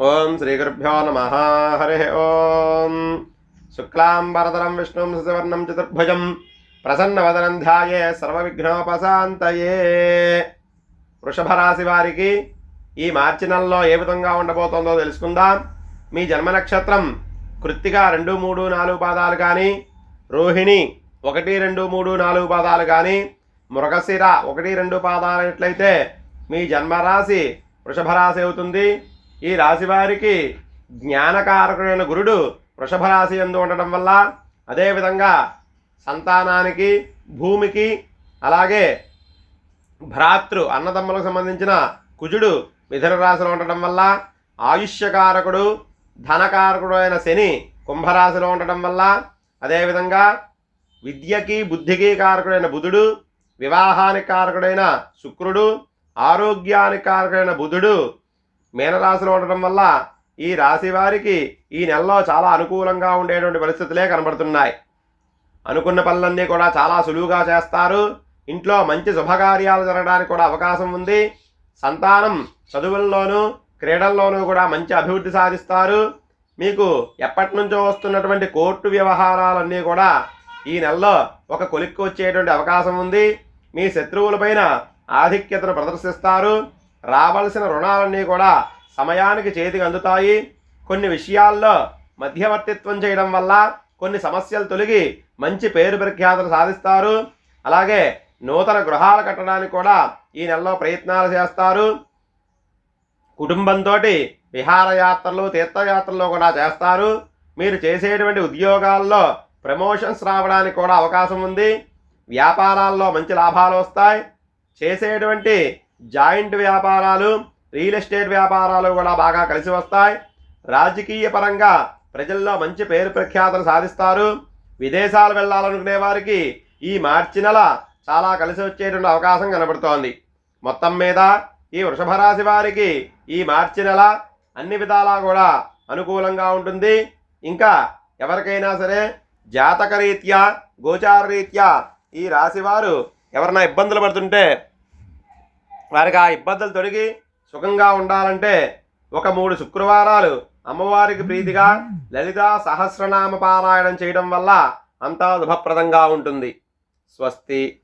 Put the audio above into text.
ఓం శ్రీగురుభ్యో నమ. హరి ఓం. శుక్లాంబరదరం విష్ణుం శశివర్ణం చతుర్భుజం. ప్రసన్నవదనం ధ్యాయే సర్వవిఘ్నోపశాంతయే. వృషభరాశి వారికి ఈ మార్చి నెలలో ఏ విధంగా ఉండబోతోందో తెలుసుకుందాం. మీ జన్మ నక్షత్రం కృత్తిక రెండు మూడు నాలుగు పాదాలు కానీ రోహిణి ఒకటి రెండు మూడు నాలుగు పాదాలు కానీ మృగశిర ఒకటి రెండు పాదాలు ఎట్లయితే మీ జన్మరాశి వృషభరాశి అవుతుంది. ఈ రాశి వారికి జ్ఞానకారకుడైన గురుడు వృషభ రాశి ఎందు ఉండటం వల్ల అదేవిధంగా సంతానానికి భూమికి అలాగే భ్రాతృ అన్నదమ్ములకు సంబంధించిన కుజుడు మిథున రాశిలో ఉండటం వల్ల ఆయుష్యకారకుడు ధనకారకుడు అయిన శని కుంభరాశిలో ఉండటం వల్ల అదేవిధంగా విద్యకి బుద్ధికి కారకుడైన బుధుడు వివాహానికి కారకుడైన శుక్రుడు ఆరోగ్యానికి కారకుడైన బుధుడు మీనరాశిలో ఉండటం వల్ల ఈ రాశి వారికి ఈ నెలలో చాలా అనుకూలంగా ఉండేటువంటి పరిస్థితులే కనబడుతున్నాయి. అనుకున్న పనులన్నీ కూడా చాలా సులువుగా చేస్తారు. ఇంట్లో మంచి శుభకార్యాలు జరగడానికి కూడా అవకాశం ఉంది. సంతానం చదువుల్లోనూ క్రీడల్లోనూ కూడా మంచి అభివృద్ధి సాధిస్తారు. మీకు ఎప్పటి నుంచో వస్తున్నటువంటి కోర్టు వ్యవహారాలన్నీ కూడా ఈ నెలలో ఒక కొలిక్కి వచ్చేటువంటి అవకాశం ఉంది. మీ శత్రువులపైన ఆధిక్యతను ప్రదర్శిస్తారు. రావాల్సిన రుణాలన్నీ కూడా సమయానికి చేతికి అందుతాయి. కొన్ని విషయాల్లో మధ్యవర్తిత్వం చేయడం వల్ల కొన్ని సమస్యలు తొలగి మంచి పేరు ప్రఖ్యాతలు సాధిస్తారు. అలాగే నూతన గృహాలు కట్టడానికి కూడా ఈ నెలలో ప్రయత్నాలు చేస్తారు. కుటుంబంతో విహారయాత్రలు తీర్థయాత్రలు కూడా చేస్తారు. మీరు చేసేటువంటి ఉద్యోగాల్లో ప్రమోషన్స్ రావడానికి కూడా అవకాశం ఉంది. వ్యాపారాల్లో మంచి లాభాలు వస్తాయి. చేసేటువంటి జాయింట్ వ్యాపారాలు రియల్ ఎస్టేట్ వ్యాపారాలు కూడా బాగా కలిసి వస్తాయి. రాజకీయ పరంగా ప్రజల్లో మంచి పేరు ప్రఖ్యాతలు సాధిస్తారు. విదేశాలు వెళ్ళాలనుకునే వారికి ఈ మార్చి నెల చాలా కలిసి వచ్చేటువంటి అవకాశం కనబడుతోంది. మొత్తం మీద ఈ వృషభ రాశి వారికి ఈ మార్చి నెల అన్ని విధాలా కూడా అనుకూలంగా ఉంటుంది. ఇంకా ఎవరికైనా సరే జాతక రీత్యా గోచార రీత్యా ఈ రాశి వారు ఎవరైనా ఇబ్బందులు పడుతుంటే వారికి ఆ ఇబ్బందులు తొలగి సుఖంగా ఉండాలంటే ఒక మూడు శుక్రవారాలు అమ్మవారికి ప్రీతిగా లలితా సహస్రనామ పారాయణం చేయడం వల్ల అంతా శుభప్రదంగా ఉంటుంది. స్వస్తి.